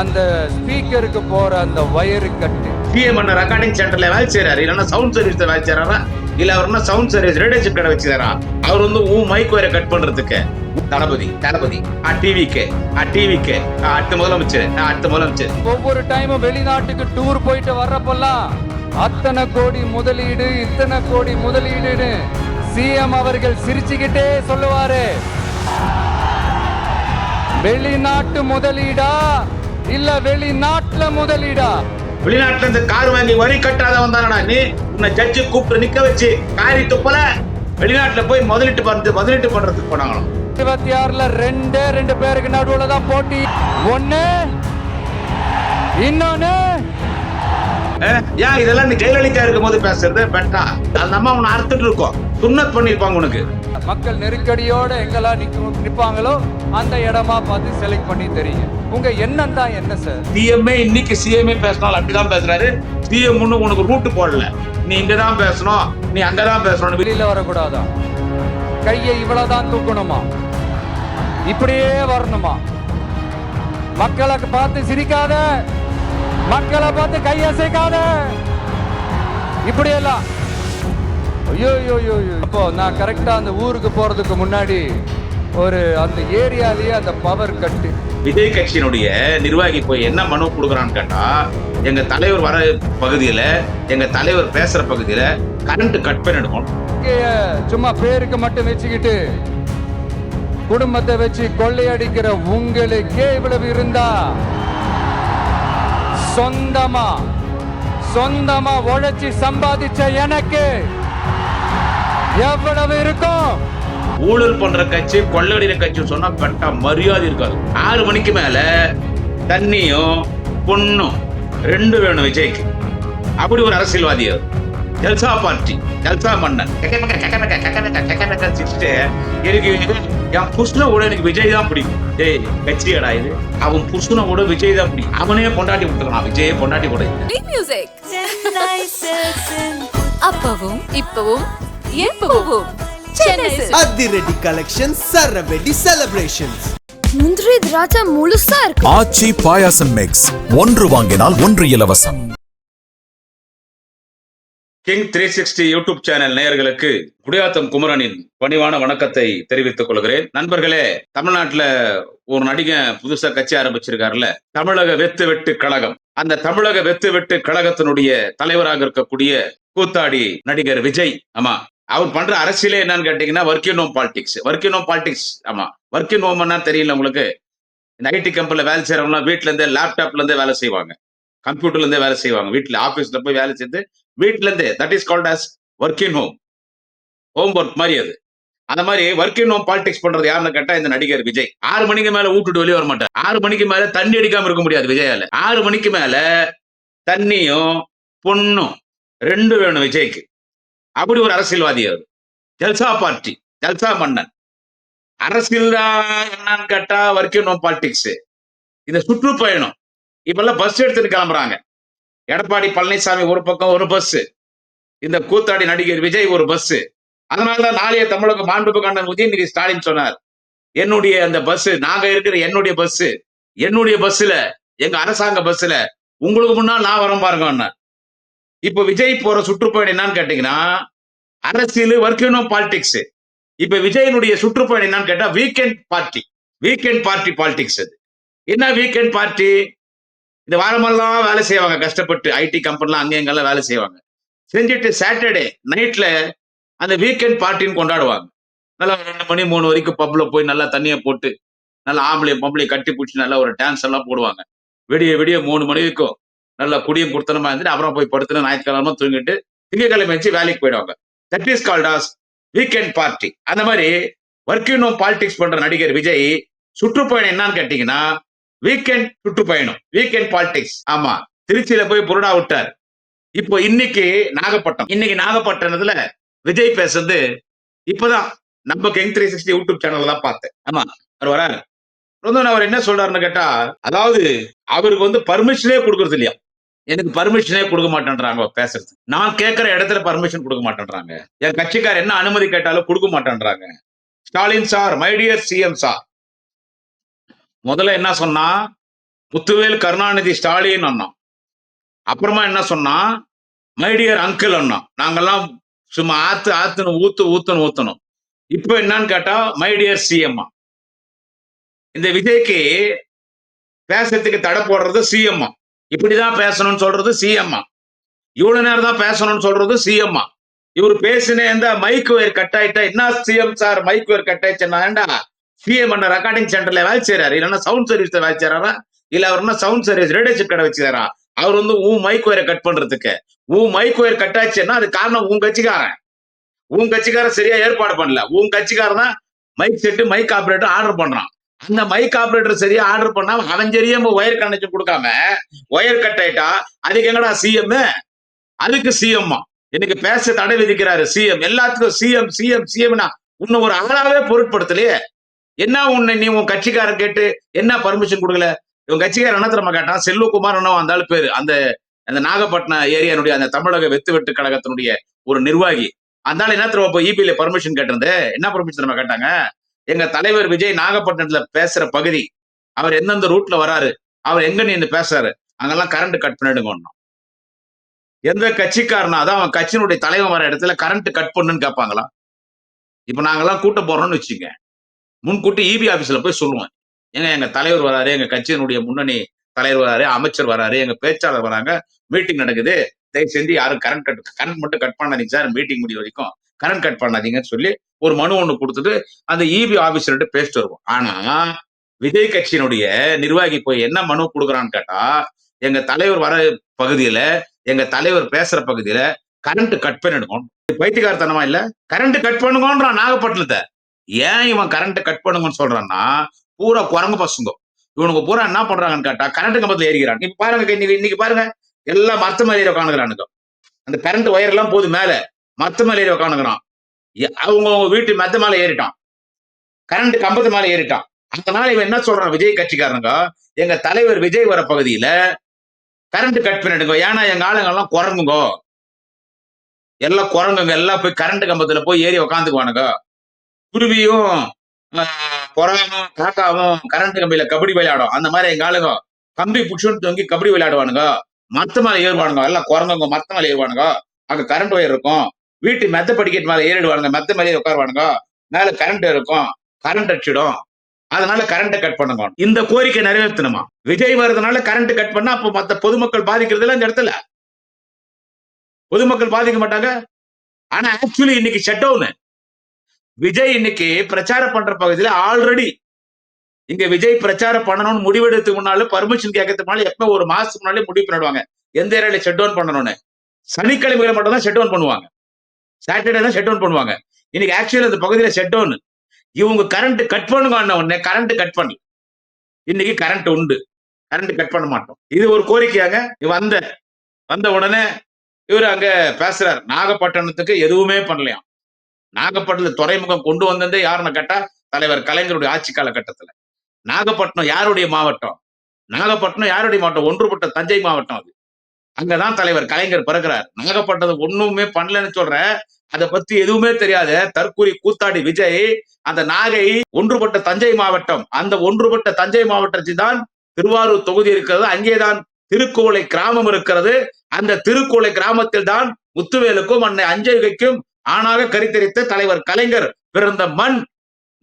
அந்த ஸ்பீக்கருக்கு போற அந்த வயரு கட்டு பிஎம் பண்ண ரெக்கார்டிங் சென்டர்ல வேலை செய்யறாரு இல்லைன்னா சவுண்ட் சர்வீஸ்ல வேலை செய்யறாரா இல்ல அவர் என்ன சவுண்ட் சர்வீஸ் ரேடியோ சிப் கடை வச்சுதாரா அவர் வந்து ஊ மைக் வயரை கட் பண்றதுக்கு. தளபதி தளபதி. ஆ டிவிக்கு ஆ டிவிக்கு அடுத்த முதலமைச்சர். அடுத்த முதலமைச்சர். ஒவ்வொரு டைமும் வெளிநாட்டுக்கு டூர் போயிட்டு வர்றப்பெல்லாம் அத்தனை கோடி முதலீடு இத்தனை கோடி முதலீடுன்னு சிஎம் அவர்கள் சிரிச்சுக்கிட்டே சொல்லுவாரு. வெளிநாட்டு முதலீடா? இல்ல வெளிநாட்டுல முதலீடா? வெளிநாட்டுல இருந்து கார் வாங்கி வரி கட்டாதவன் தானடா நீ? உன்னை ஜட்ஜி கூப்பிட்டு நிக்க வச்சு காரி துப்பல? வெளிநாட்டுல போய் முதலீட்டு பண்றது முதலீட்டு பண்றதுக்கு போனாங்களாம். இருபத்தி ஆறுல ரெண்டே ரெண்டு பேருக்கு நடுவுல தான் போட்டி. ஒண்ணு இன்னொன்னு. ஏன் இதெல்லாம் நீ ஜெயலலிதா இருக்கும் போது பேசுறது? பெட்டா அந்த அம்மா உன்னை அறுத்துட்டு இருக்கோம். சுண்ணத் பண்ணிருப்பாங்க உனக்கு. மக்கள் நெருக்கடியோட எங்கெல்லாம் நிக்க நிப்பாங்களோ அந்த இடமா பார்த்து செலக்ட் பண்ணி தெரியும் உங்க எண்ணம் தான் என்ன சார் சிஎம்ஏ இன்னைக்கு சிஎம்ஏ பேசினாலும் அப்படிதான் பேசுறாரு. சிஎம் ஒண்ணு உனக்கு ரூட்டு போடல. நீ இங்கதான் பேசணும் நீ அங்கதான் பேசணும் வெளியில வரக்கூடாதா? கையை இவ்வளவுதான் தூக்கணுமா? இப்படியே வரணுமா? மக்களை பார்த்து சிரிக்காத மக்களை பார்த்து கையசைக்காத இப்படியெல்லாம் ஐயோ ஐயோ ஐயோ. அப்போ நான் கரெக்டா அந்த ஊருக்கு போறதுக்கு முன்னாடி ஒரு அந்த ஏரியாலயே அந்த பவர் கட்டு விஜய் கட்சியினுடைய நிர்வாகி போய் என்ன மனு கொடுக்குறான்னு கேட்டா எங்க தலைவர் வர பகுதியில எங்க தலைவர் பேசுற பகுதியில கரண்ட் கட் பண்ணிடுவோம் இங்கேய சும்மா பேருக்கு மட்டும் வச்சுக்கிட்டு குடும்பத்தை வச்சு கொள்ளையடிக்கிற உங்களுக்கே இவ்வளவு இருந்தா சொந்தமா சொந்தமா உழைச்சி சம்பாதிச்ச எனக்கு எவ்வளவு இருக்கும்? ஊழல் பண்ற கட்சி கொள்ளடிக்கிற கட்சி சொன்னா பெட்டா மரியாதை இருக்காது. ஆறு மணிக்கு மேல தண்ணியும் பொண்ணும் ரெண்டு வேணும் விஜய்க்கு. அப்படி ஒரு அரசியல்வாதி அவர் ஜல்சா பார்ட்டி ஜல்சா மன்னன். எனக்கு என் புருஷனை கூட எனக்கு விஜய் தான் பிடிக்கும். டேய் கட்சியடா இது. அவன் புருஷனை கூட விஜய் தான் பிடிக்கும். அவனே பொண்டாட்டி விட்டுருக்கான் விஜயே பொண்டாட்டி கூட அப்பவும் இப்பவும். அதிரடி கலெக்ஷன் சரவெடி செலிப்ரேஷன்ஸ் முந்திரி திராட்சை முழுசா இருக்கு. ஆச்சி பாயாசம் மிக்ஸ் ஒன்று வாங்கினால் ஒன்று இலவசம். King three sixty YouTube channel நேயர்களுக்கு குடியாத்தம் குமரனின் பணிவான வணக்கத்தை தெரிவித்துக் கொள்கிறேன். நண்பர்களே தமிழ்நாட்டுல ஒரு நடிகன் புதுசா கட்சி ஆரம்பிச்சிருக்காருல்ல? தமிழக வெத்து வெட்டு கழகம். அந்த தமிழக வெத்து வெட்டு கழகத்தினுடைய தலைவராக இருக்கக்கூடிய கூத்தாடி நடிகர் விஜய் ஆமா அவர் பண்ற அரசியலே என்னன்னு கேட்டீங்கன்னா working home politics working home politics ஆமா. ஒர்க்கிங் ஹோம்னா தெரியல உங்களுக்கு. இந்த ஐடி கம்பெனில வேலை செய்யறவங்களாம் வீட்டுல இருந்தே லேப்டாப்ல இருந்தே வேலை செய்வாங்க. கம்ப்யூட்டர்ல இருந்தே வேலை செய்வாங்க. வீட்டுல ஆபீஸ்ல போய் வேலை செய்து வீட்டுல இருந்தே that is called as working home home work மாதிரி அது. அந்த மாதிரி ஒர்க்கிங் ஹோம் பாலிடிக்ஸ் பண்றது யாருன்னு கேட்டா இந்த நடிகர் விஜய். ஆறு மணிக்கு மேல வீட்டுட்டு வெளியே வர மாட்டார். ஆறு மணிக்கு மேல தண்ணி அடிக்காம இருக்க முடியாது விஜயால. ஆறு மணிக்கு மேல தண்ணியும் பொண்ணும் ரெண்டு வேணும் விஜய்க்கு. அப்படி ஒரு அரசியல்வாதி அவர். ஜல்சா பார்ட்டி ஜல்சா மன்னன். அரசியல் என்னன்னு கேட்டா வர்க்கிங் நோ பாலிடிக்ஸ் இந்த சுற்றுப்பயணம். இப்பெல்லாம் பஸ் எடுத்துட்டு கிளம்புறாங்க. எடப்பாடி பழனிசாமி ஒரு பக்கம் ஒரு பஸ் இந்த கூத்தாடி நடிகர் விஜய் ஒரு பஸ் அதனாலதான் நாளைய தமிழக மாண்புமிகு அண்ணன் உதயநிதி ஸ்டாலின் சொன்னார். என்னுடைய அந்த பஸ் நாங்க இருக்கிற என்னுடைய பஸ் என்னுடைய பஸ்ல எங்க அரசாங்க பஸ்ல உங்களுக்கு முன்னால் நான் வரேன் பாருங்க அண்ணன் இப்ப விஜய் போற சுற்றுப்பயணம் என்னன்னு கேட்டீங்கன்னா அரசியல் ஒர்க்கிங் பாலிடிக்ஸ் இப்ப விஜயனுடைய சுற்றுப்பயணம் என்னன்னு கேட்டா weekend party weekend party politics அது. என்ன வீக்கெண்ட் பார்ட்டி இந்த வாரமெல்லாம் வேலை செய்வாங்க கஷ்டப்பட்டு ஐடி கம்பெனிலாம் அங்கே இங்கெல்லாம் வேலை செய்வாங்க. செஞ்சுட்டு சாட்டர்டே நைட்ல அந்த வீக்கெண்ட் பார்ட்டின்னு கொண்டாடுவாங்க. நல்லா ரெண்டு மணி மூணு வரைக்கும் பப்ல போய் நல்லா தண்ணியை போட்டு நல்லா ஆம்பளை பம்பளை கட்டி பிடிச்சி நல்லா ஒரு டான்ஸ் எல்லாம் போடுவாங்க. விடிய விடிய மூணு மணி வரைக்கும் நல்லா குடியும் குடுத்தனமா இருந்துட்டு அப்புறம் போய் படுத்துனா ஞாயிற்றுக்கிழமை தூங்கிட்டு திங்கக்கிழமை வச்சு வேலைக்கு போயிடுவாங்க. That is called as weekend party அந்த மாதிரி ஒர்க்கிங் ஹோம் பாலிடிக்ஸ் பண்ற நடிகர் விஜய் சுற்றுப்பயணம் என்னன்னு கேட்டீங்கன்னா வீக்கெண்ட் சுற்றுப்பயணம். வீக்கெண்ட் பாலிடிக்ஸ் ஆமா. திருச்சியில போய் புருடா விட்டார். இப்போ இன்னைக்கு நாகப்பட்டினம். இன்னைக்கு நாகப்பட்டினத்துல விஜய் பேசுறது இப்பதான். நம்ம கெங் த்ரீ சிக்ஸ்டி யூடியூப் சேனல்ல தான் பார்த்தேன். ஆமா. அவர் வராரு. அவர் என்ன சொல்றாருன்னு கேட்டா அதாவது அவருக்கு வந்து பர்மிஷனே கொடுக்கறது இல்லையா? எனக்கு பர்மிஷனே கொடுக்க மாட்டேன்றாங்க பேசுறது. நான் கேட்கிற இடத்துல பர்மிஷன் கொடுக்க மாட்டேன்றாங்க. என் கட்சிக்கார் என்ன அனுமதி கேட்டாலும் கொடுக்க மாட்டேன்றாங்க. Stalin sir my dear CM sir. முதல்ல என்ன சொன்னா முத்துவேல் கருணாநிதி ஸ்டாலின் அண்ணான் அப்புறமா என்ன சொன்னா மைடியர் அங்கிள் அண்ணா. நாங்கெல்லாம் சும்மா ஆத்து ஆத்துன்னு ஊத்து ஊத்துன்னு ஊத்தணும் இப்போ என்னன்னு கேட்டா மைடியர் சிஎம்மா இந்த விஜய்க்கு பேசுறதுக்கு தடை போடுறது சிஎம்மா இப்படிதான் பேசணும்னு சொல்றது சிஎம்மா இவ்வளவு நேரம் தான் பேசணும்னு சொல்றது சிஎம்மா இவர் பேசின எந்த மைக் ஒயர் கட் ஆயிட்டா என்ன CM sir mic wire cut ஆயிடுச்சுன்னா ஏண்டா? சிஎம் அண்ணா ரெக்கார்டிங் சென்டர்ல வேலை செய்யறாரு இல்லைன்னா சவுண்ட் சர்வீஸ்ல வேலை செய்யறாரா இல்ல அவர் என்ன சவுண்ட் சர்வீஸ் ரேடியோஷிப் கடை வச்சுக்கிறாரா? அவர் வந்து உன் மைக் ஒயரை கட் பண்றதுக்கு. உன் மைக் ஒயர் கட் ஆச்சுன்னா அது காரணம் உன் கட்சிக்காரன். உன் கட்சிக்காரன் சரியா ஏற்பாடு பண்ணல. உன் கட்சிக்காரன் தான் mic set mic operator order பண்றான். அந்த மைக் ஆப்ரேட்டர் சரியா ஆர்டர் பண்ணா அவன் சரியா ஒயர் கனெக்ஷன் கொடுக்காம ஒயர் கட் ஆயிட்டா அதுக்கு எங்கடா சிஎம் அதுக்கு சிஎம் இன்னைக்கு பேச தடை விதிக்கிறாரு சிஎம் எல்லாத்துக்கும் சிஎம் சிஎம் சிஎம்னா உன்னை ஒரு ஆளாவே பொருட்படுத்தலையே. என்ன உன்னை நீ உன் கட்சிக்காரன் கேட்டு என்ன பர்மிஷன் கொடுக்கல? இவன் கட்சிக்காரன் என்ன தெரியுமா கேட்டான் செல்வகுமார் என்ன வந்தாலும் பேரு. அந்த அந்த நாகப்பட்டினம் ஏரியானுடைய அந்த தமிழக வெத்து வெட்டு கழகத்தினுடைய ஒரு நிர்வாகி. அதனால என்ன திரும்ப இப்போ இபில பர்மிஷன் கேட்டிருந்தேன் என்ன பர்மிஷன் திரும்ப கேட்டாங்க? எங்க தலைவர் விஜய் நாகப்பட்டினத்துல பேசுற பகுதி. அவர் எந்தெந்த ரூட்ல வராரு அவர் எங்க நின்று பேசுறாரு அங்கெல்லாம் கரண்ட் கட் பண்ணிடுங்க எந்த கட்சிக்காரனா அதான் அவன் கட்சியினுடைய தலைவன் வர இடத்துல கரண்ட் கட் பண்ணுன்னு கேட்பாங்களா? இப்ப நாங்கெல்லாம் கூட்ட போறோம்னு வச்சுங்க முன்கூட்டி இபி ஆபீஸ்ல போய் சொல்லுவோம். ஏங்க எங்க தலைவர் வராரு எங்க கட்சியினுடைய முன்னணி தலைவர் வராரு அமைச்சர் வராரு எங்க பேச்சாளர் வராங்க மீட்டிங் நடக்குது. தயவு செஞ்சு யாரும் கரண்ட் கட் கரண்ட் மட்டும் கட் பண்ணாதீங்க சார் மீட்டிங் முடிய வரைக்கும். கரண்ட் கட் பண்ணாதீங்கன்னு சொல்லி ஒரு மனு ஒண்ணு கொடுத்துட்டு அந்த இபி ஆபீசர்கிட்ட பேசிட்டு வருவோம். ஆனா விஜய் கட்சியினுடைய நிர்வாகி போய் என்ன மனு கொடுக்குறான்னு கேட்டா எங்க தலைவர் வர பகுதியில எங்க தலைவர் பேசுற பகுதியில கரண்ட் கட் பண்ணிடுவோம் பைத்தியக்காரத்தனமா இல்ல? கரண்ட் கட் பண்ணுங்கன்றான் நாகப்பட்டினத்தை. ஏன் இவன் கரண்ட் கட் பண்ணுங்கன்னு சொல்றான்னா பூரா குரங்கு பசங்க. இவனுக்கு பூரா என்ன பண்றாங்கன்னு கேட்டா கரண்ட் கம்பத்துல ஏறிக்கிறான் இப்ப பாருங்க இன்னைக்கு இன்னைக்கு பாருங்க. எல்லாம் மரத்து மேல ஏறி உட்காந்துக்கிறானுங்க அந்த கரண்ட் ஒயர் எல்லாம் போகுது மேல. மரத்து மேல உட்காந்துக்கிறான் அவங்க வீட்டு மெத்த மேல ஏறிட்டான். கரண்ட் கம்பத்து மேல ஏறிட்டான். அதனால இவன் என்ன சொல்றான் விஜய் கட்சிக்காரனுங்க எங்க தலைவர் விஜய் வர பகுதியில கரண்ட் கட் பண்ணிடுங்க. ஏன்னா எங்க ஆளுங்க எல்லாம் குரங்குங்க. எல்லாம் குரங்குங்க. எல்லாம் போய் கரண்ட் கம்பத்துல போய் ஏறி உக்காந்துக்குவானுங்க. குருவியும் ஆஹ், புறாவும் காக்காவும் கரண்ட் கம்பியில கபடி விளையாடும். அந்த மாதிரி எங்க ஆளுங்க கம்பி புடிச்சுன்னு தொங்கி கபடி விளையாடுவானுங்க. மத்த மேல ஏறுவானுங்க. எல்லாம் குரங்குங்க. மத்த மேல ஏறுவானுங்க. அங்க கரண்ட் ஒயர் இருக்கும். வீட்டு மெத்த படிக்கட்டு மேலே ஏறிடுவானுங்க மெத்த மேலே உட்காருவானுங்க. மேல கரண்ட் இருக்கும். கரண்ட் அடிச்சிடும். அதனால கரண்ட்டை கட் பண்ணுங்க. இந்த கோரிக்கை நிறைவேற்றணுமா? விஜய் வர்றதுனால கரண்ட் கட் பண்ணா அப்போ மத்த பொதுமக்கள் பாதிக்கிறது இந்த இடத்துல. பொதுமக்கள் பாதிக்க மாட்டாங்க. ஆனா ஆக்சுவலி இன்னைக்கு ஷட் டவுன் விஜய் இன்னைக்கு பிரச்சாரம் பண்ற பகுதியில ஆல்ரெடி இங்க விஜய் பிரச்சாரம் பண்ணணும்னு முடிவெடுத்து முன்னாலும் பர்மிஷன் கேட்கறதுக்கு முன்னால எப்ப ஒரு மாசத்துக்கு முன்னாலே முடிவு பண்ணிடுவாங்க. எந்த ஏரியால ஷட் டவுன் பண்ணணும்னு. சனிக்கிழமைகளை மட்டும் தான் ஷட் டவுன் பண்ணுவாங்க. சாட்டர்டே தான் ஷட் டவுன் பண்ணுவாங்க. இன்னைக்கு ஆக்சுவலி அந்த பகுதியில ஷட் டவுன் இவங்க கரண்ட் கட் பண்ணுங்க உடனே கரண்ட் கட் பண்ணல இன்னைக்கு கரண்ட் உண்டு. கரண்ட் கட் பண்ண மாட்டோம். இது ஒரு கோரிக்கையாங்க. வந்த வந்த உடனே இவர் அங்க பேசுறாரு. நாகப்பட்டினத்துக்கு எதுவுமே பண்ணலையாம் நாகப்பட்டினத்துல துறைமுகம் கொண்டு வந்ததே யாருன்னு கேட்டா தலைவர் கலைஞருடைய ஆட்சி காலகட்டத்துல. நாகப்பட்டினம் யாருடைய மாவட்டம்? நாகப்பட்டினம் யாருடைய மாவட்டம்? ஒன்றுபட்ட தஞ்சை மாவட்டம் அது. அங்கதான் தலைவர் கலைஞர் பிறகுறார் நாகப்பட்டினம் ஒண்ணுமே பண்ணலன்னு சொல்ற அதை பத்தி எதுவுமே தெரியாத தற்கூரி கூத்தாடி விஜய் அந்த நாகை ஒன்றுபட்ட தஞ்சை மாவட்டம் அந்த ஒன்றுபட்ட தஞ்சை மாவட்டத்தில் தான் திருவாரூர் தொகுதி இருக்கிறது. அங்கேதான் திருக்கோளை கிராமம் இருக்கிறது. அந்த திருக்கோளை கிராமத்தில் தான் முத்துவேலுக்கும் அன்னை அஞ்சலிக்கும் ஆணாக கரித்தரித்த தலைவர் கலைஞர் பிறந்த மண்.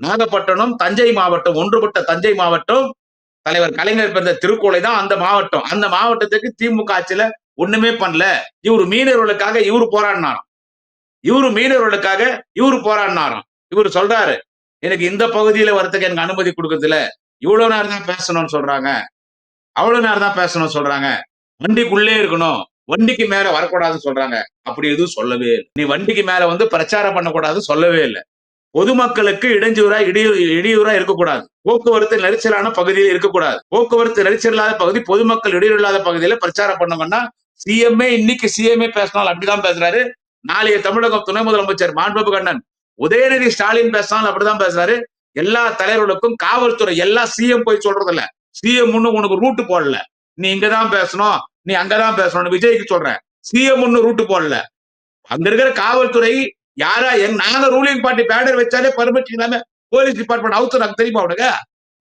நாகப்பட்டினம் தஞ்சை மாவட்டம் ஒன்றுபட்ட தஞ்சை மாவட்டம். தலைவர் கலைஞர் பிறந்த திருக்கோளை தான் அந்த மாவட்டம். அந்த மாவட்டத்துக்கு திமுக ஆட்சியில ஒண்ணுமே பண்ணல. இவரு மீனவர்களுக்காக இவரு போராடினாராம். இவரு மீனவர்களுக்காக இவரு போராடினாராம். இவரு சொல்றாரு எனக்கு இந்த பகுதியில வரத்துக்கு எனக்கு அனுமதி கொடுக்கறதுல இவ்வளவு நேரம் தான் பேசணும்னு சொல்றாங்க. அவ்வளவு நேரம் தான் பேசணும்னு சொல்றாங்க. வண்டிக்குள்ளே இருக்கணும். வண்டிக்கு மேல வரக்கூடாதுன்னு சொல்றாங்க. அப்படி எதுவும் சொல்லவே இல்லை. நீ வண்டிக்கு மேல வந்து பிரச்சாரம் பண்ணக்கூடாதுன்னு சொல்லவே இல்லை. பொதுமக்களுக்கு இடைஞ்சூரா இடையூ இடையூறா இருக்கக்கூடாது. போக்குவரத்து நெரிசலான பகுதியில் இருக்கக்கூடாது. போக்குவரத்து நெரிசல் இல்லாத பகுதி பொதுமக்கள் இடையூறு இல்லாத பகுதியில பிரச்சாரம் பண்ணுங்கன்னா சிஎம்ஏ இன்னைக்கு சிஎம்ஏ பேசினாலும் அப்படிதான் பேசுறாரு. நாளைய தமிழகம் துணை முதலமைச்சர் மாண்பு கண்ணன் உதயநிதி ஸ்டாலின் பேசினாலும் அப்படிதான் பேசுறாரு. எல்லா தலைவர்களுக்கும் காவல்துறை எல்லா சிஎம் போய் சொல்றது இல்ல சிஎம் உனக்கு ரூட்டு போடல. நீ இங்கதான் பேசணும் நீ அங்கதான் பேசணும்னு விஜய்க்கு சொல்றேன். சிஎம் ஒன்னு ரூட்டு போடல. அங்க இருக்கிற காவல்துறை யாரா எங் நாங்க ரூலிங் பார்ட்டி பேனர் வச்சாலே பர்மிஷன் இல்லாம போலீஸ் டிபார்ட்மெண்ட் அவுத்து நாங்க தெரியுமா அவனுங்க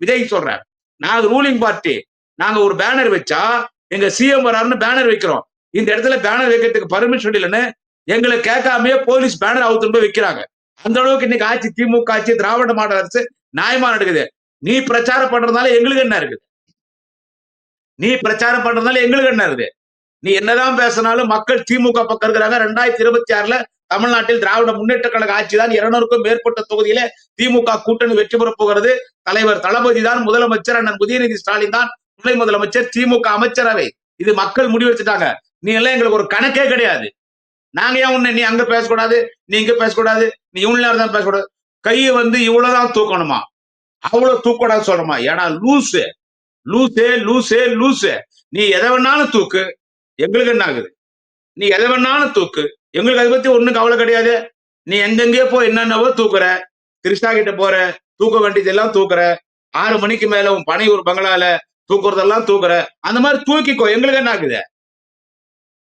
விஜய்க்கு சொல்றேன் நாங்க ரூலிங் பார்ட்டி நாங்க ஒரு பேனர் வச்சா எங்க சிஎம் வராருன்னு பேனர் வைக்கிறோம். இந்த இடத்துல பேனர் வைக்கிறதுக்கு பர்மிஷன் இல்லைன்னு எங்களை கேட்காமயே போலீஸ் பேனர் அவுத்து போய் வைக்கிறாங்க. அந்த அளவுக்கு இன்னைக்கு ஆட்சி திமுக ஆட்சி திராவிட மாடல் அரசு நியாயமா நடக்குது. நீ பிரச்சாரம் பண்றதுனால எங்களுக்கு என்ன இருக்குது? நீ பிரச்சாரம் பண்றதுனால எங்களுக்கு என்ன இருக்குது? நீ என்னதான் பேசினாலும் மக்கள் திமுக பக்கம் இருக்கிறாங்க. ரெண்டாயிரத்தி இருபத்தி ஆறுல தமிழ்நாட்டில் திராவிட முன்னேற்ற கழக ஆட்சி தான் இருநூறுக்கும் மேற்பட்ட தொகுதியில திமுக கூட்டணி வெற்றி பெறப் போகிறது. தலைவர் தளபதி தான் முதலமைச்சர் அண்ணன் உதயநிதி ஸ்டாலின் தான் துணை முதலமைச்சர் திமுக அமைச்சரவை. இது மக்கள் முடிவெடுத்துட்டாங்க நீ எல்லாம் எங்களுக்கு ஒரு கணக்கே கிடையாது. நாங்க ஏன் உன்னை நீ அங்க பேசக்கூடாது? நீ இங்க பேசக்கூடாது? நீ இவ்வளவு நேரம் தான் பேசக்கூடாது. கையை வந்து இவ்வளவுதான் தூக்கணுமா? அவ்வளவு தூக்கூடாது சொல்றமா ஏன்னா லூசு. லூசே லூசே லூசு. நீ எதை வேணாலும் தூக்கு. எங்களுக்கு என்ன ஆகுது? நீ எதை வேணாலும் தூக்கு. எங்களுக்கு அதை பத்தி ஒன்றும் கவலை கிடையாது. நீ எங்கெங்கேயோ போய் என்னென்னவோ தூக்குற. கிருஷ்ணா கிட்ட போற தூக்க வேண்டியதெல்லாம் தூக்குற. ஆறு மணிக்கு மேல உன் பனை ஒரு பங்களால தூக்குறதெல்லாம் தூக்குற. அந்த மாதிரி தூக்கிக்கோ. எங்களுக்கு என்ன ஆகுது?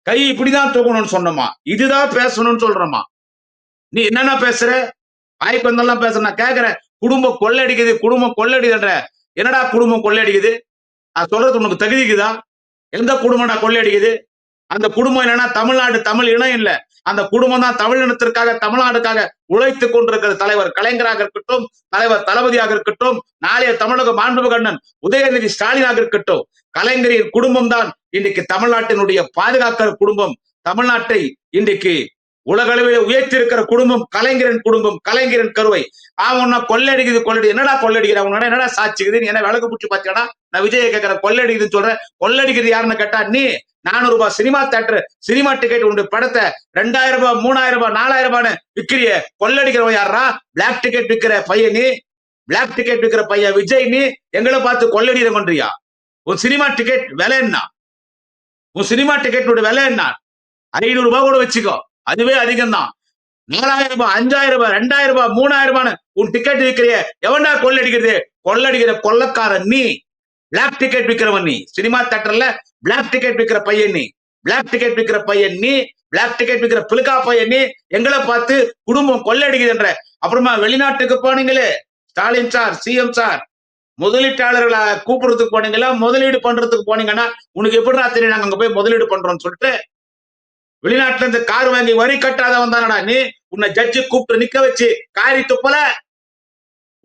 கை இப்படிதான் தூக்கணும்னு சொன்னோமா? இதுதான் பேசணும்னு சொல்றோமா? நீ என்னென்ன பேசுற? வாய்ப்பு வந்தெல்லாம் பேசுற நான் கேட்கறேன் குடும்பம் கொள்ளடிக்குது குடும்பம் கொள்ளடிதுன்ற என்னடா குடும்பம் கொள்ளடிக்குது நான் சொல்றது உனக்கு தகுதிக்குதா? எந்த குடும்பம்டா கொள்ளையடிக்குது? அந்த குடும்பம் என்னன்னா தமிழ்நாடு தமிழ் இனம் இல்ல. அந்த குடும்பம் தான் தமிழ் இனத்திற்காக தமிழ்நாடுக்காக உழைத்துக் கொண்டிருக்கிற தலைவர் கலைஞராக இருக்கட்டும் தலைவர் தளபதியாக இருக்கட்டும் நாளைய தமிழக மாண்புமிகு அண்ணன் உதயநிதி ஸ்டாலினாக இருக்கட்டும் கலைஞரின் குடும்பம் தான் இன்றைக்கு தமிழ்நாட்டினுடைய பாதுகாக்கிற குடும்பம். தமிழ்நாட்டை இன்றைக்கு உலகளவில் உயர்த்திருக்கிற குடும்பம் கலைஞரின் குடும்பம் கலைஞரின் கருவை. அவன் கொள்ளடிக்குது கொள்ளடி. என்னடா கொள்ளடிக்கிற? உன்னோட என்னடா சாட்சிக்குது? நீ என்ன விளக்கு பிடிச்சி பாத்தியாடா நான் விஜய கேட்கிற கொள்ளடிக்குதுன்னு சொல்றேன் கொள்ளடிக்கிறது யாருன்னு கேட்டா நீ. நானூறு ரூபாய் சினிமா தேட்டர் சினிமா டிக்கெட் உண்டு. படத்தை ரெண்டாயிரம் ரூபாய் மூணாயிரம் ரூபாய் நாலாயிரம் ரூபான்னு விக்கிறிய. கொள்ளடிக்கிறவன் யாரா பிளாக் டிக்கெட் விற்கிற பையன் நீ. பிளாக் டிக்கெட் விற்கிற பையன் விஜய் நீ. எங்களை பார்த்து கொள்ளடிக்கிற பண்றியா உன் சினிமா டிக்கெட் விலை என்ன? உன் சினிமா டிக்கெட்டோட விலை என்ன? ஐநூறு ரூபாய் கூட வச்சுக்கோ. அதுவே அதிகம் தான் நாலாயிரம் ரூபாய் அஞ்சாயிரம் ரூபாய் ரெண்டாயிரம் ரூபாய் மூணாயிரம் ரூபான்னு உன் டிக்கெட் விற்கிறிய எவன்டா கொள்ளடிக்கிறது? கொள்ளடிக்கிற கொள்ளக்காரன் நீ. பிளாக் டிக்கெட் விற்கிறவன் நீ. சினிமா தேட்டர்ல பிளாக் டிக்கெட் விற்கிற பையன் நீ. பிளாக் டிக்கெட் விற்கிற பையன் நீ. பிளாக் டிக்கெட் விற்கிற பிளுக்கா பையன் நீ. எங்களை பார்த்து குடும்பம் கொள்ளடிக்குதுன்ற. அப்புறமா வெளிநாட்டுக்கு போனீங்களே? Stalin sir CM sir. முதலீட்டாளர்களை கூப்பிடுறதுக்கு போனீங்களா? முதலீடு பண்றதுக்கு போனீங்கன்னா உனக்கு எப்படிடா தெரியும்? நாங்க அங்க போய் முதலீடு பண்றோம்னு சொல்லிட்டு வெளிநாட்டுல இருந்து கார் வாங்கி வரி கட்டாதவன் தானடா நீ? உன்னை ஜட்ஜு கூப்பிட்டு நிக்க வச்சு காரி துப்பல?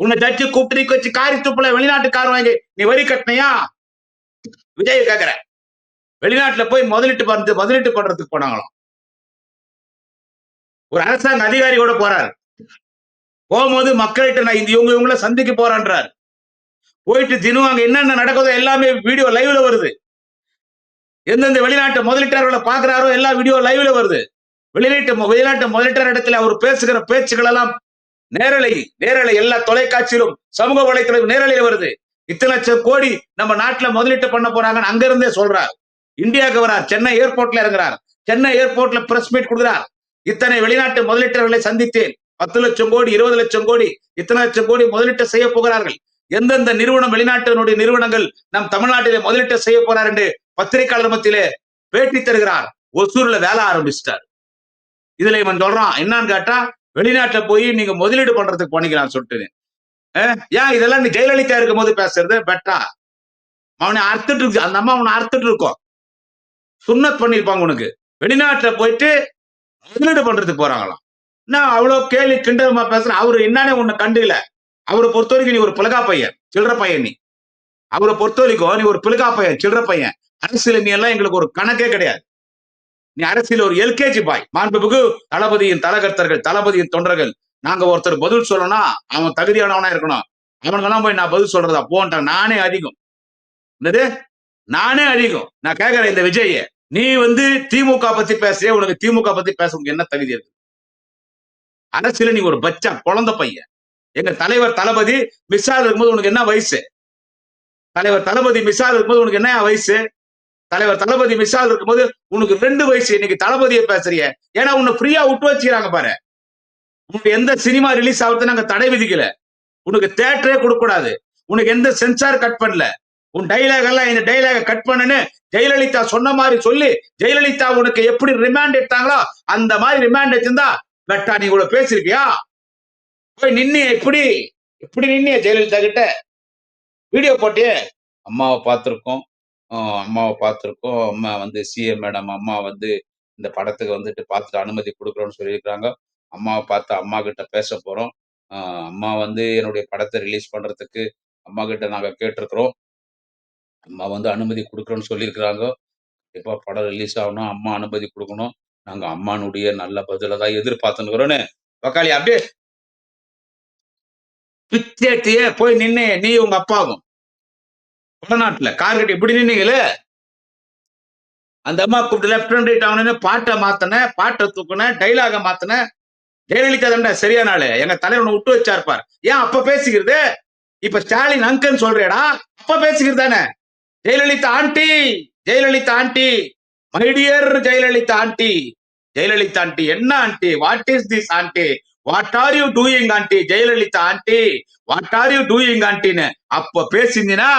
உன்னை ஜட்ஜு கூப்பிட்டு நிக்க வச்சு காரி துப்பல வெளிநாட்டு கார் வாங்கி நீ வரி கட்டினியா? விஜய் கேக்குற. வெளிநாட்டுல போய் முதலீட்டு பண்ணு முதலீட்டு பண்றதுக்கு போனாங்களாம். ஒரு அரசாங்க அதிகாரி கூட போறாரு. போகும்போது மக்கள்கிட்ட நான் இந்த இவங்க இவங்கள சந்திக்க போறான்றார். போயிட்டு தினம் அங்க என்னென்ன நடக்குதோ எல்லாமே வீடியோ லைவ்ல வருது. எந்தெந்த வெளிநாட்டு முதலீட்டாளர்களை பாக்குறாரோ எல்லா வீடியோ லைவ்ல வருது. வெளிநாட்டு வெளிநாட்டு முதலீட்டாளர் இடத்துல அவர் பேசுகிற பேச்சுகள் எல்லாம் நேரலை நேரலை எல்லா தொலைக்காட்சியிலும் சமூக வலைத்தளம் நேரலையில வருது. இத்தனை லட்சம் கோடி நம்ம நாட்டுல முதலீட்டு பண்ண போறாங்கன்னு அங்க இருந்தே சொல்றார். இந்தியாவுக்கு வரார். சென்னை ஏர்போர்ட்ல இறங்குறார். சென்னை ஏர்போர்ட்ல பிரஸ் மீட் கொடுக்குறார். இத்தனை வெளிநாட்டு முதலீட்டாளர்களை சந்தித்தேன். பத்து லட்சம் கோடி இருபது லட்சம் கோடி இத்தனை லட்சம் கோடி முதலீட்டு செய்ய போகிறார்கள். எந்தெந்த நிறுவனம் வெளிநாட்டினுடைய நிறுவனங்கள் நம் தமிழ்நாட்டிலே முதலீட்டு செய்ய போறார் என்று பத்திரிகையாளர் மத்தியிலே பேட்டி தருகிறார். ஒசூர்ல வேலை ஆரம்பிச்சிட்டார். இதுல இவன் சொல்றான் என்னன்னு கேட்டா வெளிநாட்டுல போய் நீங்க முதலீடு பண்றதுக்கு போனீங்களான்னு சொல்லிட்டு ஏன் இதெல்லாம் நீ ஜெயலலிதா இருக்கும் போது பேசுறது? பெட்டா? அவனை அறுத்துட்டு இருக்கு அந்த அம்மா அவனை அறுத்துட்டு இருக்கும். சுண்ணத் பண்ணிருப்பாங்க உனக்கு. வெளிநாட்டுல போயிட்டு முதலீடு பண்றதுக்கு போறாங்களாம். என்ன அவ்வளவு கேள்வி கிண்டமா பேசுறேன் அவரு என்னன்னு உன்னை கண்டுக்கல. அவரை பொறுத்த வரைக்கும் நீ ஒரு பிளகா பையன் சில்லற பையன் நீ. அவரை பொறுத்த வரைக்கும் நீ ஒரு பிளகா பையன் சில்லற பையன். அரசியலமையெல்லாம் எங்களுக்கு ஒரு கணக்கே கிடையாது. நீ அரசியல் ஒரு எல்கேஜி பாய் மாண்புமிகு தளபதியின் தலகர்த்தர்கள் தளபதியின் தொண்டர்கள். நாங்க ஒருத்தர் பதில் சொல்லணும்னா அவன் தகுதியானவனா இருக்கணும். அவனுக்கெல்லாம் போய் நான் பதில் சொல்றதா? போன்ற நானே அதிகம். என்னது? நானே அதிகம். நான் கேட்கறேன் இந்த விஜய நீ வந்து திமுக பத்தி பேசுறிய? உனக்கு திமுக பத்தி பேச உனக்கு என்ன தகுதி இருக்கு? அரசியல நீ ஒரு பச்சா குழந்த பையன். எங்க தலைவர் தளபதி மிஸ்ஸால் இருக்கும்போது உனக்கு என்ன வயசு? தலைவர் தளபதி மிஸ்ஸால் இருக்கும்போது உனக்கு என்ன வயசு? தலைவர் தளபதி மிஸ்ஸால் இருக்கும்போது உனக்கு ரெண்டு வயசு இன்னைக்கு தளபதியை பேசுறிய. ஏன்னா உன்னை ஃப்ரீயா விட்டு வச்சுக்கிறாங்க பாரு. உனக்கு எந்த சினிமா ரிலீஸ் ஆகுறது நாங்க தடை விதிக்கல. உனக்கு தேட்டரே கொடுக்க கூடாது உனக்கு எந்த சென்சார் கட் பண்ணல. உன் டைலாக் எல்லாம் இந்த டைலாக கட் பண்ணுன்னு ஜெயலலிதா சொன்ன மாதிரி சொல்லி ஜெயலலிதா உனக்கு எப்படி ரிமாண்ட் எடுத்தாங்களோ அந்த மாதிரி ரிமாண்ட் எடுத்திருந்தா பெட்டா நீ கூட பேசிருக்கியா போய் நின்னு எப்படி? எப்படி நின்னிய ஜெயலலிதா கிட்ட? வீடியோ போட்டியே? அம்மாவை பார்த்துருக்கோம். அம்மாவை பார்த்துருக்கோம். அம்மா வந்து சிஎம் மேடம் அம்மா வந்து இந்த படத்துக்கு வந்துட்டு பார்த்துட்டு அனுமதி கொடுக்குறோன்னு சொல்லியிருக்கிறாங்க. அம்மாவை பார்த்து அம்மா கிட்ட பேச போகிறோம் அம்மா வந்து என்னுடைய படத்தை ரிலீஸ் பண்ணுறதுக்கு அம்மா கிட்ட நாங்கள் கேட்டிருக்கிறோம். அம்மா வந்து அனுமதி கொடுக்குறோன்னு சொல்லியிருக்கிறாங்க. எப்போ படம் ரிலீஸ் ஆகணும் அம்மா அனுமதி கொடுக்கணும். நாங்கள் அம்மானுடைய நல்ல பதிலை தான் எதிர்பார்த்துன்னு வக்காளி அப்படியே பிச்சேட்டியே போய் நின்று நீ உங்க அப்பாவும். வடநாட்டுல கார் கட்டி இப்படி நின்னீங்களே? அந்த அம்மா கூப்பிட்டு லெப்ட் அண்ட் ரைட் ஆகணும்னு பாட்டை மாத்தின பாட்டை தூக்குன டைலாக மாத்தின ஜெயலலிதா தண்டா சரியான ஆளு. எங்க தலைவனை விட்டு வச்சா இருப்பார் ஏன் அப்ப பேசிக்கிறது? இப்ப ஸ்டாலின் அங்கன்னு சொல்றேடா. அப்ப பேசிக்கிறது தானே? Jayalalithaa aunty Jayalalithaa aunty. My dear Jayalalithaa aunty. Jayalalithaa aunty என்ன aunty? What is this aunty? What are you doing aunty? Jayalalithaa aunty what are you doing ஆண்டின்னு. அப்ப பேசியிருந்தீனா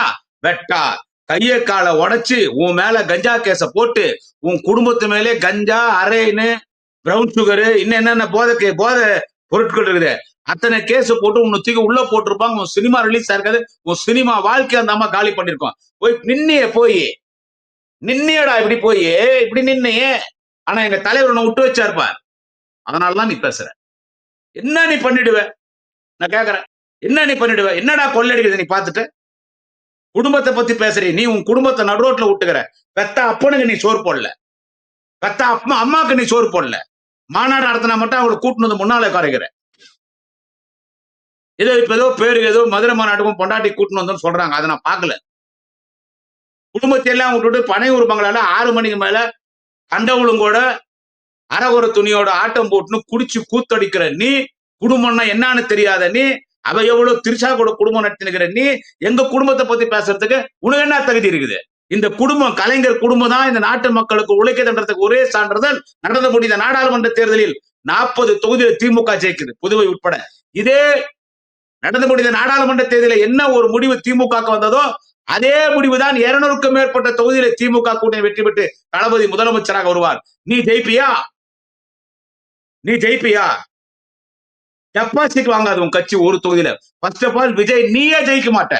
வெட்டா. கைய காலை உடைச்சு உன் மேல கஞ்சா கேஸ போட்டு உன் குடும்பத்து மேலே கஞ்சா அரைன்னு பிரவுன் சுகரு இன்னும் என்னென்ன போதை போதை பொருட்கள் இருக்குது. அத்தனை கேஸ் போட்டு உன்னை தூக்கி உள்ள போட்டிருப்பாங்க. உன் சினிமா ரிலீஸ் ஆயிருக்காது உன் சினிமா வாழ்க்கை அந்த அம்மா காலி பண்ணிருக்கோம் போய் நின்னிய போய். நின்னியடா இப்படி போய். இப்படி நின்னையே ஆனா எங்க தலைவர் உன்னை விட்டு வச்சாருப்பார் அதனாலதான் நீ பேசுற. என்ன நீ பண்ணிடுவ? நான் கேக்குறேன். என்ன நீ பண்ணிடுவ? என்னடா கொள்ளடிக்கிறது நீ பார்த்துட்டு. குடும்பத்தை பத்தி பேசுறீ நீ உன் குடும்பத்தை நடுரோட்ல விட்டுக்கிற பெத்த அப்பனுக்கு நீ சோறு போடல. பெத்த அப்பா அம்மாக்கு நீ சோறு போடல. மாநாடு நடத்தினா மட்டும் அவங்களை கூட்டினு வந்து முன்னாலே குறைக்கிற ஏதோ இப்ப ஏதோ பேருக்கு ஏதோ மதுரை மாநாட்டுக்கும் பொண்டாட்டி கூட்டினு வந்தோம்னு சொல்றாங்க. அதை நான் பார்க்கல. குடும்பத்தை எல்லாம் விட்டுட்டு பனையூர் மங்களால ஆறு மணிக்கு மேல கண்டவுளுங்கூட அரகுர துணியோட ஆட்டம் போட்டுன்னு குடிச்சு கூத்தடிக்கிற நீ குடும்பம்னா என்னன்னு தெரியாத நீ அவ எவ்வளவு திருச்சா கூட குடும்பம் நடத்தினுக்கிற நீ எங்க குடும்பத்தை பத்தி பேசுறதுக்கு உனக்கு என்ன தகுதி இருக்குது? இந்த குடும்பம் கலைஞர் குடும்பம் தான் இந்த நாட்டு மக்களுக்கு உழைக்குதுன்றதுக்கு ஒரே சான்றிதழ் நடந்த முடிந்த நாடாளுமன்ற தேர்தலில் நாற்பது தொகுதியில் திமுக ஜெயிக்குது புதுவை உட்பட. இதே நடந்து முடிந்த நாடாளுமன்ற தேர்தலில் என்ன ஒரு முடிவு திமுக வந்ததோ அதே முடிவுதான் இருநூறுக்கும் மேற்பட்ட தொகுதியில திமுக கூட்டணி வெற்றி பெற்று தளபதி முதலமைச்சராக வருவார். நீ ஜெயிப்பியா? நீ ஜெயிப்பியா? டெபாசிட் வாங்காது உன் கட்சி ஒரு தொகுதியில. ஃபர்ஸ்ட் ஆஃப் ஆல் விஜய் நீயே ஜெயிக்க மாட்ட.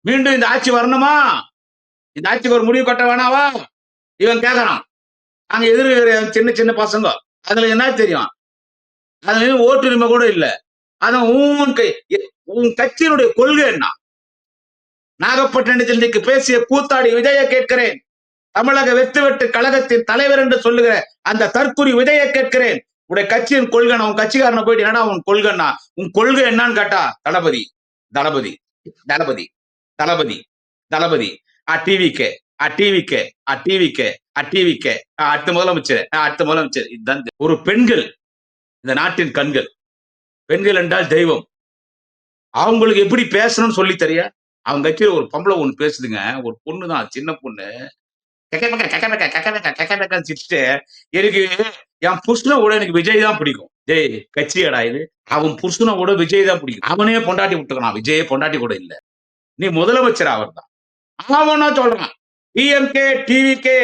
மீண்டும் இந்த ஆட்சி வரணுமா? இந்த ஆட்சிக்கு ஒரு முடிவு கட்ட வேணாவா? இவன் கேட்கறான் நாங்க எதிர்க்கிற சின்ன சின்ன பசங்க. அதுல என்ன தெரியும்? அதுல ஓட்டுரிமை கூட இல்ல. அதான் உன் கை உன் கட்சியினுடைய கொள்கை என்ன? நாகப்பட்டினத்தில் நீக்கு பேசிய கூத்தாடி விஜய கேட்கிறேன். தமிழக வெத்து வெட்டு கழகத்தின் தலைவர் என்று சொல்லுகிற அந்த தற்குறி விஜய கேட்கிறேன். உடைய கட்சியின் கொள்கை உன் கட்சிக்காரனை போயிட்டு என்னடா உன் கொள்கைன்னா? உன் கொள்கை என்னன்னு கேட்டா தளபதி தளபதி தளபதி தளபதி தளபதி. ஆ டிவிக்கு ஆ டிவிக்கு ஆ டிவிக்கு ஆ டிவிக்கு அடுத்த முதலமைச்சர் அடுத்த முதலமைச்சர். இதுதான் ஒரு பெண்கள் இந்த நாட்டின் கண்கள். பெண்கள் என்றால் தெய்வம். அவங்களுக்கு எப்படி பேசணும்னு சொல்லி தெரியா? அவங்க கட்சியில் ஒரு பொம்பளை ஒன்று பேசுதுங்க. ஒரு பொண்ணு தான் சின்ன பொண்ணு. கக்கமக்க கக்கமக்க கக்கமக்க கக்கமக்கன்னு சிரிச்சுட்டு எனக்கு என் புருஷனை விட எனக்கு விஜய் தான் பிடிக்கும். டேய் கட்சியடா இது. அவன் புருஷனை விட விஜய் தான் பிடிக்கும். அவனே பொண்டாட்டி விட்டுக்கிறான். விஜயே பொண்டாட்டி கூட இல்ல. நீ முதலமைச்சர் அவர் தான் அவனா சொல்றான்? டிஎம்கே டிவிகே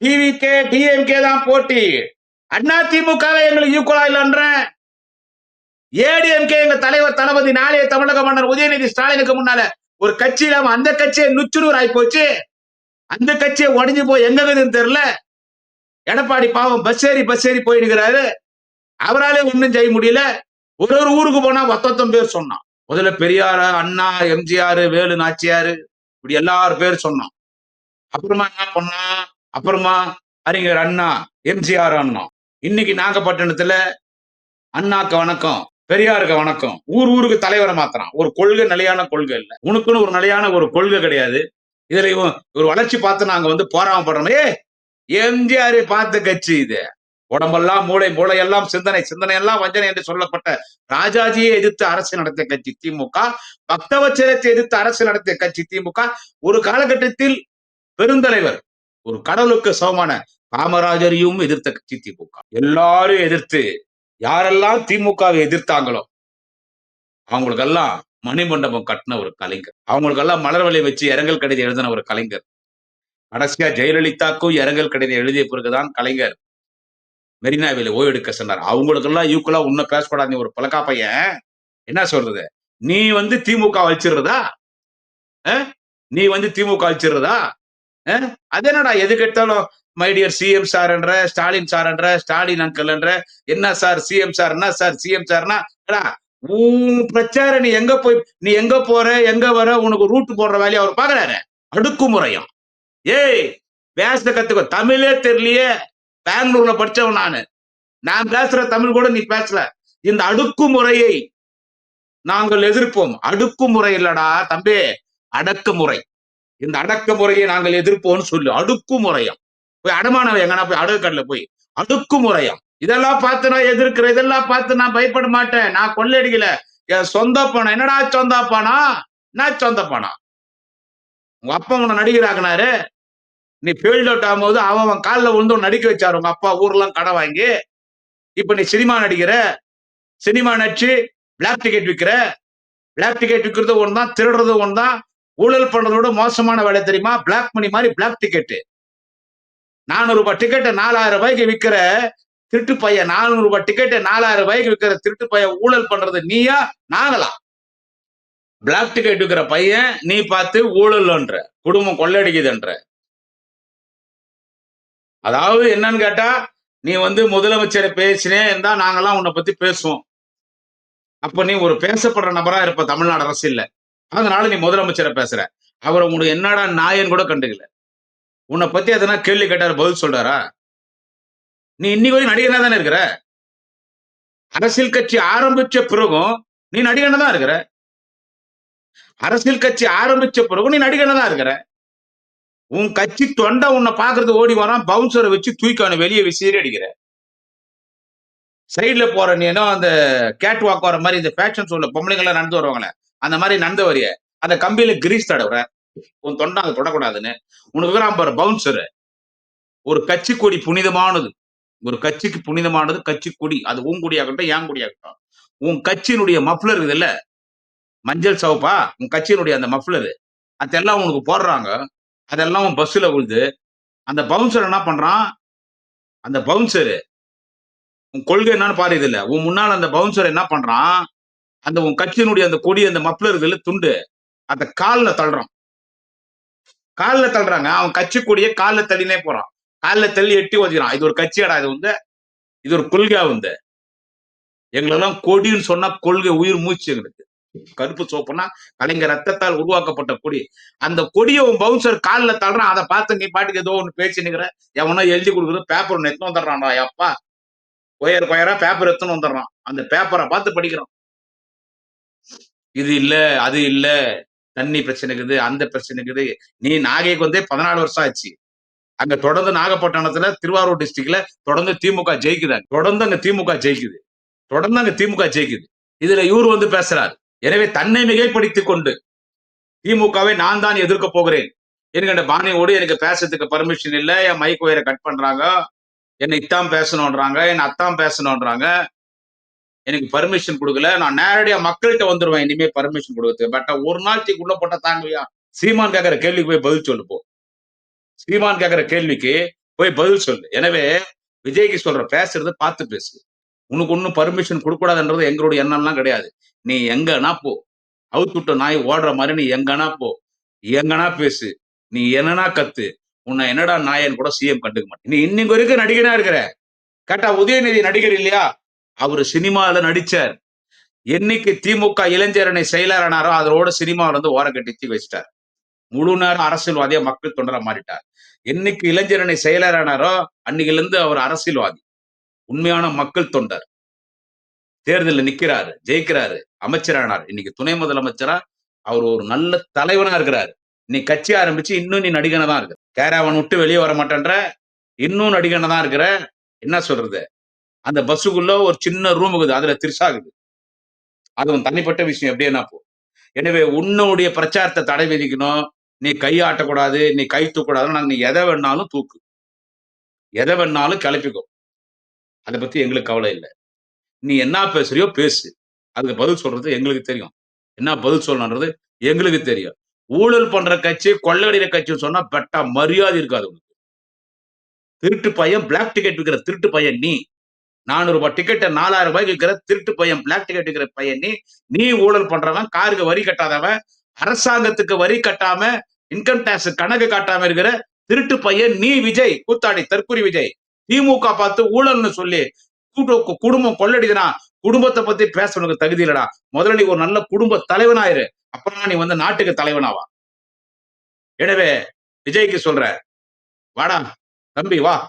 டிவிகே டிஎம்கே தான் போட்டி. அண்ணா திமுக எங்களுக்கு ஈக்குவலா இல்லைன்றேன். ஏடிஎம்கே எங்க தலைவர் தளபதி நாளைய தமிழக மன்னர் உதயநிதி ஸ்டாலினுக்கு முன்னால ஒரு கட்சி இல்லாம அந்த கட்சியை நுச்சுநூறு ஆகி போச்சு. அந்த கட்சியை உடஞ்சு போய் எங்க இருக்குதுன்னு தெரியல. எடப்பாடி பாவம் பஸ் ஏறி பஸ் ஏறி போயிருக்கிறாரு அவராலே ஒண்ணும் செய்ய முடியல. ஒரு ஒரு ஊருக்கு போனா ஒத்தொத்தம் பேர் சொன்னான். முதல்ல பெரியார அண்ணா எம்ஜிஆர் வேலு நாச்சியாரு இப்படி எல்லாரும் பேர் சொன்னான். அப்புறமா என்ன பண்ணா? அப்புறமா அறிஞர் அண்ணா எம்ஜிஆர் அண்ணா. இன்னைக்கு நாகப்பட்டினத்துல அண்ணாக்கு வணக்கம் பெரியாருக்கு வணக்கம். ஊர் ஊருக்கு தலைவரை மாத்துறான். ஒரு கொள்கை நிலையான கொள்கை இல்ல. உனக்குன்னு ஒரு நிலையான ஒரு கொள்கை கிடையாது. இதுல இவன் ஒரு வளர்ச்சி பார்த்து நாங்க வந்து போராமப்படுறோம் ஏ எம்ஜிஆர் பார்த்த கட்சி இது. உடம்பெல்லாம் மூளை மூளை எல்லாம் சிந்தனை சிந்தனை எல்லாம் வஞ்சனை என்று சொல்லப்பட்ட ராஜாஜியை எதிர்த்து அரசு நடத்திய கட்சி திமுக பக்தவச்சரத்தை எதிர்த்து அரசு நடத்திய கட்சி திமுக ஒரு காலகட்டத்தில் பெருந்தலைவர் ஒரு கடவுளுக்கு சமமான காமராஜரையும் எதிர்த்த கட்சி திமுக. எல்லாரும் எதிர்த்து யாரெல்லாம் திமுகவை எதிர்த்தாங்களோ அவங்களுக்கெல்லாம் மணிமண்டபம் கட்டின ஒரு கலைஞர். அவங்களுக்கெல்லாம் மலர் வலை வச்சு இரங்கல் கடிதம் எழுதின ஒரு கலைஞர். கடைசியா ஜெயலலிதாக்கும் இரங்கல் கடிதம் எழுதிய பிறகுதான் கலைஞர் மெரினாவில ஓய்வெடுக்க சொன்னார். அவங்களுக்கெல்லாம் ஈக்குவலா உன்ன பேசப்படாத ஒரு பழக்கா பையன். என்ன சொல்றது? நீ வந்து திமுக வச்சிருறதா நீ வந்து திமுக வச்சிருறதா அது என்னடா எது கேட்டாலும் மைடியர் சிஎம் சார் என்ற ஸ்டாலின் சார் என்ற ஸ்டாலின் அங்கிள் என்ற என்ன சார் சிஎம் சார் என்ன சார் சிஎம் சார்னா உன் பிரச்சாரம் நீ எங்க போய் நீ எங்க போற எங்க வர உனக்கு ரூட் போடுற வேலையை அவர் பாக்குறாரு அடுக்குமுறையும். ஏய் பேச கத்துக்கோ. தமிழே தெரியலையே. பெங்களூர்ல படிச்சவன் நானு. நான் பேசுற தமிழ் கூட நீ பேசல. இந்த அடுக்குமுறையை நாங்கள் எதிர்ப்போம். அடுக்குமுறை இல்லடா தம்பி. அடக்குமுறை. இந்த அடக்குமுறையை நாங்கள் எதிர்ப்போம்னு சொல்லு. அடுக்குமுறையும். போய் அடமானவன் எங்கன்னா போய் அடுக்கடல போய். அடுக்குமுறையும். இதெல்லாம் பார்த்து நான் எதிர்க்கிறேன் இதெல்லாம் பார்த்து நான் பயப்பட மாட்டேன். நான் கொள்ளடிக்கல என் சொந்த பணம். என்னடா சொந்த பணம்? என்ன சொந்த பணம்? உங்க அப்பா உன்னை நடிகராக்குனாரு. நீ ஃபீல்ட் அவுட் ஆகும்போது அவன் அவன் காலில் விழுந்து நடிக்க வச்சாரு. உங்க அப்பா ஊர்லாம் கடை வாங்கி. இப்ப நீ சினிமா நடிக்கிற. சினிமா நடிச்சு பிளாக் டிக்கெட் விற்கிற பிளாக் டிக்கெட் விற்கிறது ஒன்று தான் திருடுறது ஒன்று தான் ஊழல் பண்றதோட மோசமான வேலை தெரியுமா? பிளாக் மணி மாதிரி பிளாக் டிக்கெட் நானூறு ரூபாய் டிக்கெட்டை நாலாயிரம் ரூபாய்க்கு விற்கிற திருட்டு பையன் நானூறு ரூபாய் டிக்கெட்டு நாலாயிரம் ரூபாய்க்கு விற்கிற திருட்டு பையன் ஊழல் பண்றது நீயா? நாங்களா பிளாக் டிக்கெட் விற்கிற பையன் நீ பார்த்து ஊழல்ன்ற குடும்பம் கொள்ளடிக்குதுன்ற அதாவது என்னன்னு கேட்டா நீ வந்து முதலமைச்சரை பேசினே இருந்தா நாங்கெல்லாம் உன்னை பத்தி பேசுவோம். அப்ப நீ ஒரு பேசப்படுற நபரா இருப்ப தமிழ்நாடு அரசு இல்ல அதனால நீ முதலமைச்சரை பேசுற. அவரை உனக்கு என்னடா நாயன் கூட கண்டுக்கல. உன்னை பத்தி எதனா கேள்வி கேட்டாரு பதில் சொல்றாரா? நீ இன்னைக்கு வரையும் நடிகனா தானே இருக்கிற? அரசியல் கட்சி ஆரம்பிச்ச பிறகும் நீ நடிகனா தான் இருக்கிற. அரசியல் கட்சி ஆரம்பிச்ச பிறகும் நீ நடிகனா தான் இருக்கிற. உன் கட்சி தொண்டை உன்னை பாக்குறது ஓடி வரான் பவுன்சரை வச்சு தூக்கான வெளியே விசிறி அடிக்கிற. சைடுல போற நீ என்ன அந்த கேட் வாக் வர மாதிரி இந்த ஃபேஷன் ஷோல பொம்பளைங்க எல்லாம் நடந்து வருவாங்களே அந்த மாதிரி நடந்து வரிய. அந்த கம்பியில கிரீஸ் தடவுற. உன் தொண்டை அதை தொடக்கூடாதுன்னு. உனக்கு இருக்கிறான் பாரு பவுன்சர் ஒரு கட்சி கொடி புனிதமானது. ஒரு கட்சிக்கு புனிதமானது கட்சி கொடி. அது உன் கொடியாகட்டும் ஏன் கொடியாகட்டும். உன் கட்சியினுடைய மஃப்ளர் இருக்குது இல்ல. மஞ்சள் சவப்பா? உன் கட்சியினுடைய அந்த மஃப்ளரு அதெல்லாம் உனக்கு போடுறாங்க. அதெல்லாம் உன் பஸ்ஸில் விழுது. அந்த பவுன்சர் என்ன பண்றான்? அந்த பவுன்சர் உன் கொள்கை என்னன்னு பாரு இதுல. உன் முன்னால் அந்த பவுன்சர் என்ன பண்றான்? அந்த உன் கட்சியினுடைய அந்த கொடி அந்த மப்ளர் இதுல துண்டு. அந்த காலில் தள்ளுறான். காலில் தள்ளுறாங்க. அவன் கட்சி கொடியை காலில் தள்ளினே போறான். காலில் தள்ளி எட்டி ஒதுக்கிறான் இது ஒரு கட்சியாடா இது வந்து இது ஒரு கொள்கையா வந்து எங்களெல்லாம் கொடின்னு சொன்னா கொள்கை உயிர் மூச்சு எங்களுக்கு. கருப்பு சோப்புனா கலைஞர் ரத்தத்தால் உருவாக்கப்பட்ட கொடி. அந்த கொடியை உன் பவுன்சர் காலில் தள்ளுறான். அதை பார்த்து நீ பாட்டுக்கு ஏதோ ஒன்று பேசி எவனோ எழுதி கொடுக்குறது பேப்பர் ஒன்று எடுத்துன்னு வந்துடுறான்டா அப்பா. கொயர் கொயரா பேப்பர் எடுத்துன்னு வந்துடுறான். அந்த பேப்பரை பார்த்து படிக்கிறான். இது இல்ல அது இல்ல. தண்ணி பிரச்சனை இருக்குது அந்த பிரச்சனை இருக்குது. நீ நாகைக்கு வந்தே பதினாலு வருஷம் ஆச்சு. அங்க தொடர்ந்து நாகப்பட்டினத்துல திருவாரூர் டிஸ்ட்ரிக்ட்ல தொடர்ந்து திமுக ஜெயிக்குதாங்க. தொடர்ந்து அங்க திமுக ஜெயிக்குது. தொடர்ந்து அங்க திமுக ஜெயிக்குது. இதுல இவர் வந்து பேசுறாரு. எனவே தன்னை மிகைப்படுத்திக் கொண்டு திமுகவை நான் தான் எதிர்க்க போகிறேன். என்கின்ற பாணியோடு எனக்கு பேசுறதுக்கு பர்மிஷன் இல்லை. என் மைக் ஒயரை கட் பண்றாங்க. என்னை இத்தான் பேசணுன்றாங்க என்னை அத்தான் பேசணுன்றாங்க எனக்கு பர்மிஷன் கொடுக்கல. நான் நேரடியா மக்கள்கிட்ட வந்துருவேன். இனிமே பர்மிஷன் கொடுக்குறது பட் ஒரு நாளைக்கு உள்ள போட்ட தாங்கயா சீமான் கேட்கிற கேள்விக்கு போய் பதில் சொல்லுப்போம் சீமான் கேட்கிற கேள்விக்கு போய் பதில் சொல்லு. எனவே விஜய்க்கு சொல்ற பேசுறது பார்த்து பேசு. உனக்கு ஒன்றும் பர்மிஷன் கொடுக்கூடாதுன்றது எங்களுடைய எண்ணம்லாம் கிடையாது. நீ எங்கன்னா போ. அவுத்துட்ட நாய் ஓடுற மாதிரி நீ எங்கன்னா போ. எங்கன்னா பேசு. நீ என்னன்னா கத்து. உன்னை என்னடா நாயன் கூட சிஎம் கண்டுக்க மாட்டேன். நீ இன்னைக்கு வரைக்கும் நடிகனா இருக்கிற. கேட்டா உதயநிதி நடிகர் இல்லையா? அவரு சினிமால நடிச்சார். என்னைக்கு திமுக இளைஞரணை செயலாளனாரோ அதோட சினிமாவில இருந்து ஓர கட்டி வச்சிட்டார். முழு நேரம் அரசியல்வாதியா மக்கள் தொண்டரா மாறிட்டார். என்னைக்கு இளைஞரணி செயலரானாரோ அன்னைக்குல இருந்து அவர் அரசியல்வாதி. உண்மையான மக்கள் தொண்டர். தேர்தலில் நிக்கிறாரு ஜெயிக்கிறாரு அமைச்சரானார். இன்னைக்கு துணை முதலமைச்சரா அவர் ஒரு நல்ல தலைவனா இருக்கிறாரு. நீ கட்சி ஆரம்பிச்சு இன்னும் நீ நடிகனை தான் இருக்க. கேராவன் விட்டு வெளியே வர மாட்டேன்ற இன்னும் நடிகனை தான் இருக்கிற என்ன சொல்றது? அந்த பஸ்ஸுக்குள்ள ஒரு சின்ன ரூம் இருக்குது அதுல திருசாகுது. அது உன் தனிப்பட்ட விஷயம் எப்படின்னா போ. எனவே உன்னுடைய பிரச்சாரத்தை தடை விதிக்கணும். நீ கை ஆட்டக்கூடாது நீ கை தூக்கக்கூடாதுன்னு நாங்க நீ எதை வேணாலும் தூக்கு. எதை வேணாலும் கிளப்பிக்கோ. அதை பத்தி எங்களுக்கு கவலை இல்லை. நீ என்ன பேசுறியோ பேசு. அதுக்கு பதில் சொல்றது எங்களுக்கு தெரியும். என்ன பதில் சொல்லணுன்றது எங்களுக்கு தெரியும். ஊழல் பண்ற கட்சி கொள்ளடிக்கிற கட்சின்னு சொன்னா பெட்டா மரியாதை இருக்காது உனக்கு. திருட்டு பையன் பிளாக் டிக்கெட் விற்கிற திருட்டு பையன் நீ. நானூறு ரூபாய் டிக்கெட்டை நாலாயிரம் ரூபாய்க்கு விற்கிற திருட்டு பையன் பிளாக் டிக்கெட் விற்கிற பையன் நீ. நீ ஊழல் பண்றவன் காருக்கு வரி கட்டாதவன் அரசாங்கத்துக்கு வரி கட்டாம இன்கம் டேக்ஸ் கணக்கு காட்டாம இருக்கிற திருட்டு பையன் நீ விஜய் கூத்தாடி தற்குறி விஜய். திமுக பார்த்து ஊழல்னு சொல்லி கூட்டு- குடும்பம் கொள்ளடிதுனா? குடும்பத்தை பத்தி பேச உனக்கு தகுதி இல்லடா. முதல்ல நீ ஒரு நல்ல குடும்ப தலைவனாயிரு அப்புறம் நீ வந்து நாட்டுக்கு தலைவனாவா எனவே விஜய்க்கு சொல்ற வாடா தம்பி வா.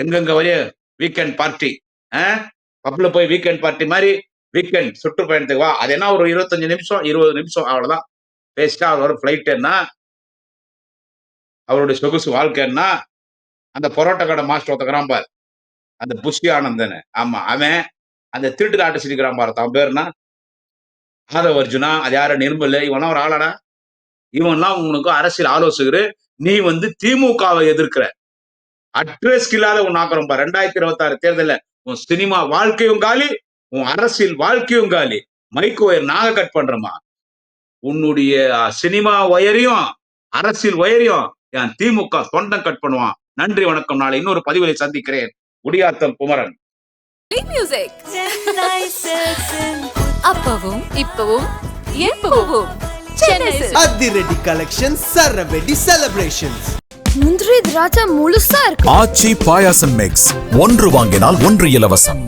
எங்கெங்க வரைய வீக்கெண்ட் பார்ட்டி பப்ல போய் வீக்கெண்ட் பார்ட்டி மாதிரி வீக்கெண்ட் சுற்றுப்பயணத்துக்கு வா. அது என்ன ஒரு இருபத்தஞ்சு நிமிஷம் இருபது நிமிஷம் அவ்வளவுதான். பேசிட்டா அவர் வர ஃபிளைட் என்ன? அவருடைய சொகுசு வாழ்க்கை என்ன? அந்த பரோட்டா கடை மாஸ்டர் ஒத்துக்கிறான் பார். அந்த புஷ்டி ஆனந்தன். ஆமா அவன் அந்த திருட்டு காட்டு சிரிக்கிறான் பாரு. தன் பேர்னா ஆதவ அர்ஜுனா அது யார? நிர்மல். இவனா ஒரு ஆளாடா. இவன்லாம் உனக்கு அரசியல் ஆலோசகர். நீ வந்து திமுகவை எதிர்க்கிற. அட்ரஸ் இல்லாத உன் ஆக்குறோம் பாரு. ரெண்டாயிரத்தி இருபத்தி ஆறு தேர்தல்ல உன் சினிமா வாழ்க்கையும் காலி உன் அரசியல் வாழ்க்கையும் காலி. மைக் ஒயர் நாங்க கட் பண்றோமா உன்னுடைய சினிமா ஒயரையும் அரசியல் ஒயரையும் என் திமுக தொண்டம் கட் பண்ணுவான். நன்றி வணக்கம். நாளை இன்னொரு பதிவிலை சந்திக்கிறேன். குடியாத்தம் குமரன். மியூசிக் அப்பவும் இப்பவும் எப்பவும். அதிரடி கலெக்ஷன்ஸ் சரவெடி செலிப்ரேஷன்ஸ் முந்திரி திராட்சை முழுசா இருக்கு. ஆச்சி பாயாசம் மிக்ஸ் ஒன்று வாங்கினால் ஒன்று இலவசம்.